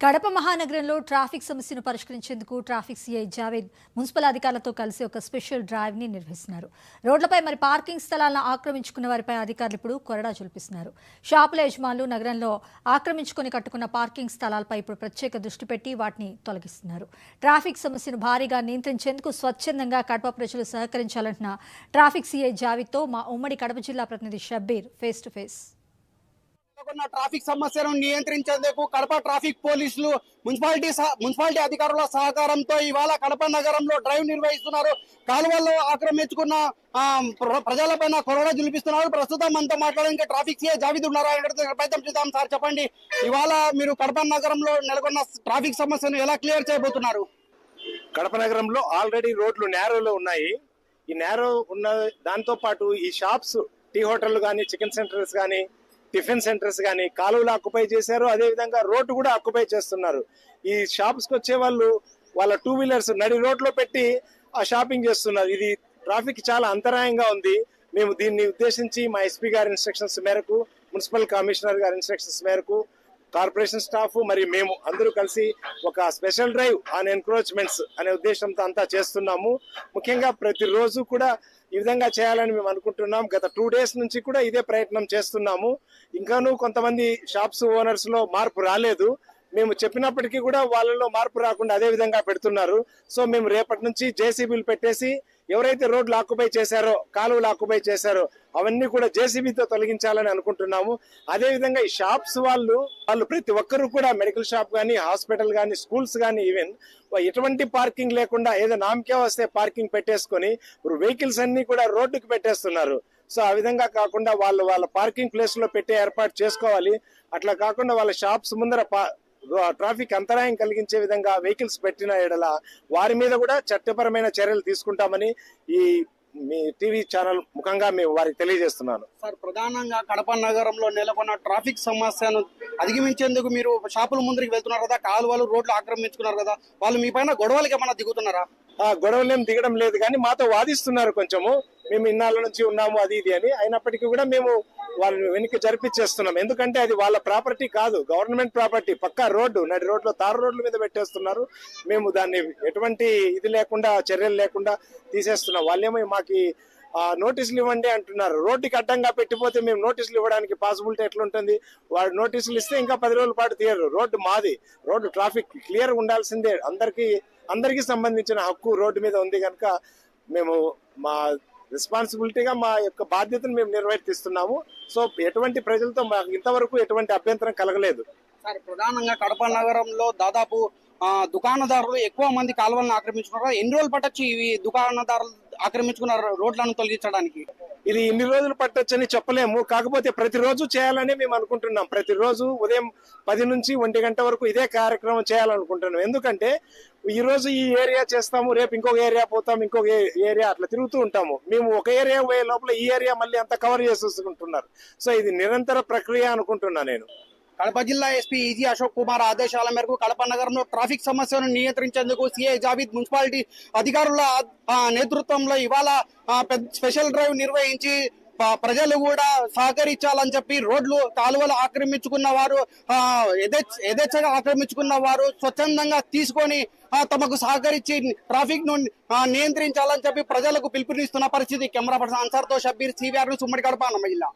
కడప మహానగరంలో ట్రాఫిక్ సమస్యను పరిష్కరించేందుకు ట్రాఫిక్ సీఐ జావేద్ మున్సిపల్ అధికారులతో కలిసి ఒక స్పెషల్ డ్రైవ్ని నిర్వహిస్తున్నారు. రోడ్లపై మరి పార్కింగ్ స్థలాలను ఆక్రమించుకున్న వారిపై అధికారులు ఇప్పుడు కొరడా చూపిస్తున్నారు. షాపుల యజమానులు నగరంలో ఆక్రమించుకొని కట్టుకున్న పార్కింగ్ స్థలాలపై ఇప్పుడు ప్రత్యేక దృష్టి పెట్టి వాటిని తొలగిస్తున్నారు. ట్రాఫిక్ సమస్యను భారీగా నియంత్రించేందుకు స్వచ్ఛందంగా కడప ప్రజలు సహకరించాలంటున్న ట్రాఫిక్ సీఐ జావేద్తో మా ఉమ్మడి కడప జిల్లా ప్రతినిధి షబ్బీర్ ఫేస్ టు ఫేస్ ఉన్న ట్రాఫిక్ సమస్యను నియంత్రించేందుకు కడప ట్రాఫిక్ పోలీసులు మున్సిపాలిటీ సహ- మున్సిపాలిటీ అధికారుల సహకారంతో ఇవాళ కడప నగరంలో డ్రైవ్ నిర్వహిస్తున్నారు. కాలువల్లో ఆక్రమించుకున్న ప్రజలపైన కొరడా జులిపిస్తున్నారు ప్రస్తుతం మనతో మాట్లాడడానికి ట్రాఫిక్ సీఏ జావిద్ ఉన్నారు. ప్రయత్నం చేద్దాం సార్ చెప్పండి. ఇవాళ మీరు కడప నగరంలో నెలకొన్న ట్రాఫిక్ సమస్యను ఎలా క్లియర్ చేయబోతున్నారు? కడప నగరంలో ఆల్రెడీ రోడ్లు నేరోలో ఉన్నాయి. ఈ నేరో ఉన్న దాంతో పాటు ఈ షాప్స్ టీ హోటల్ కానీ చికెన్ సెంటర్స్ కానీ టిఫిన్ సెంటర్స్ కానీ కాలువలు ఆక్యుపై చేశారు. అదే విధంగా రోడ్డు కూడా ఆక్యుపై చేస్తున్నారు. ఈ షాప్స్కి వచ్చే వాళ్ళు వాళ్ళ టూ వీలర్స్ నడి రోడ్లో పెట్టి ఆ షాపింగ్ చేస్తున్నారు. ఇది ట్రాఫిక్ చాలా అంతరాయంగా ఉంది. మేము దీన్ని ఉద్దేశించి మా ఎస్పీ గారి ఇన్స్ట్రక్షన్స్ మేరకు మున్సిపల్ కమిషనర్ గారి ఇన్స్ట్రక్షన్స్ మేరకు కార్పొరేషన్ స్టాఫ్ మరి మేము అందరూ కలిసి ఒక స్పెషల్ డ్రైవ్ ఆన్ ఎన్క్రోచ్మెంట్స్ అనే ఉద్దేశంతో అంతా చేస్తున్నాము. ముఖ్యంగా ప్రతిరోజు కూడా ఈ విధంగా చేయాలని మేము అనుకుంటున్నాం. గత టూ డేస్ నుంచి కూడా ఇదే ప్రయత్నం చేస్తున్నాము. ఇంకానూ కొంతమంది షాప్స్ ఓనర్స్లో మార్పు రాలేదు. మేము చెప్పినప్పటికీ కూడా వాళ్ళలో మార్పు రాకుండా అదే విధంగా పెడుతున్నారు. సో మేము రేపటి నుంచి జేసీబీలు పెట్టేసి ఎవరైతే రోడ్లు ఆక్యుపై చేశారో కాలువలు ఆక్యుపై చేశారో అవన్నీ కూడా జేసీబీతో తొలగించాలని అనుకుంటున్నాము. అదేవిధంగా ఈ షాప్స్ వాళ్ళు వాళ్ళు ప్రతి ఒక్కరు కూడా మెడికల్ షాప్ కానీ హాస్పిటల్ కానీ స్కూల్స్ కానీ ఈవెన్ ఎటువంటి పార్కింగ్ లేకుండా ఏదో నామకే వస్తే పార్కింగ్ పెట్టేసుకొని వెహికల్స్ అన్ని కూడా రోడ్డుకి పెట్టేస్తున్నారు. సో ఆ విధంగా కాకుండా వాళ్ళు వాళ్ళ పార్కింగ్ ప్లేస్లో పెట్టే ఏర్పాటు చేసుకోవాలి. అట్లా కాకుండా వాళ్ళ షాప్స్ ముందర పా- ట్రాఫిక్ అంతరాయం కలిగించే విధంగా వెహికల్స్ పెట్టిన ఎడల వారి మీద కూడా చట్టపరమైన చర్యలు తీసుకుంటామని ఈ మీ టీవీ ఛానల్ ముఖంగా మేము వారికి తెలియజేస్తున్నాను. సార్ ప్రధానంగా కడప నగరంలో నెలకొన్న ట్రాఫిక్ సమస్యను అధిగమించేందుకు మీరు షాపుల ముందుకు వెళ్తున్నారు కదా కాలువలు రోడ్లు ఆక్రమించుకున్నారు కదా వాళ్ళు మీ పైన గొడవలకి ఏమైనా దిగుతున్నారా? ఆ గొడవలేం దిగడం లేదు కానీ మాతో వాదిస్తున్నారు కొంచెము. మేము ఇన్నాళ్ళ నుంచి ఉన్నాము అది ఇది అని. అయినప్పటికీ కూడా మేము వాళ్ళని వెనక్కి జరిపించేస్తున్నాం ఎందుకంటే అది వాళ్ళ ప్రాపర్టీ కాదు. Government property. పక్కా రోడ్డు. నడి రోడ్లో తారు రోడ్ల మీద పెట్టేస్తున్నారు. మేము దాన్ని ఎటువంటి ఇది లేకుండా చర్యలు లేకుండా తీసేస్తున్నాం. వాళ్ళేమో మాకు నోటీసులు ఇవ్వండి అంటున్నారు. రోడ్డుకి అడ్డంగా పెట్టిపోతే మేము నోటీసులు ఇవ్వడానికి పాసిబిలిటీ ఎట్లుంటుంది? వాడు నోటీసులు ఇస్తే ఇంకా పది రోజుల పాటు తీయరు. రోడ్డు మాది. రోడ్డు ట్రాఫిక్ క్లియర్ ఉండాల్సిందే. అందరికీ అందరికీ సంబంధించిన హక్కు రోడ్డు మీద ఉంది కనుక మేము మా రెస్పాన్సిబిలిటీగా మా యొక్క బాధ్యతను మేము నిర్వర్తిస్తున్నాము. సో ఎటువంటి ప్రజలతో మాకు ఇంతవరకు ఎటువంటి అభ్యంతరం కలగలేదు. సార్ ప్రధానంగా కడప నగరంలో దాదాపు దుకాణదారులు ఎక్కువ మంది కాలువలను ఆక్రమించుకున్నారు. ఎన్ని రోజులు పట్టొచ్చు ఇవి దుకాణదారులు ఆక్రమించుకున్న రోడ్లను తొలగించడానికి? ఇది ఇన్ని రోజులు పట్టొచ్చని చెప్పలేము. కాకపోతే ప్రతిరోజు చేయాలని మేము అనుకుంటున్నాం. ప్రతిరోజు ఉదయం పది నుంచి ఒంటి గంట వరకు ఇదే కార్యక్రమం చేయాలనుకుంటున్నాం. ఎందుకంటే ఈ రోజు ఈ ఏరియా చేస్తాము రేపు ఇంకొక ఏరియా పోతాం ఇంకొక ఏరియా అట్లా తిరుగుతూ ఉంటాము. మేము ఒక ఏరియా పోయే లోపల ఈ ఏరియా మళ్ళీ అంతా కవర్ చేసేసుకుంటున్నారు. సో ఇది నిరంతర ప్రక్రియ అనుకుంటున్నా నేను. కడప జిల్లా ఎస్పీ ఈజీ అశోక్ కుమార్ ఆదేశాల మేరకు కడప నగరంలో ట్రాఫిక్ సమస్యను నియంత్రించేందుకు సీఏ జావీద్ మున్సిపాలిటీ అధికారుల నేతృత్వంలో ఇవాళ స్పెషల్ డ్రైవ్ నిర్వహించి ప్రజలు కూడా సహకరించాలని చెప్పి రోడ్లు కాలువలు ఆక్రమించుకున్న వారు యథేచ్ఛగా ఆక్రమించుకున్న వారు స్వచ్ఛందంగా తీసుకొని తమకు సహకరించి ట్రాఫిక్ను నియంత్రించాలని చెప్పి ప్రజలకు పిలుపునిస్తున్న పరిస్థితి. కెమెరా పర్సన్ అన్సార్తో షబ్బీర్ సివిఆర్ సుమ్మడి కడప జిల్లా.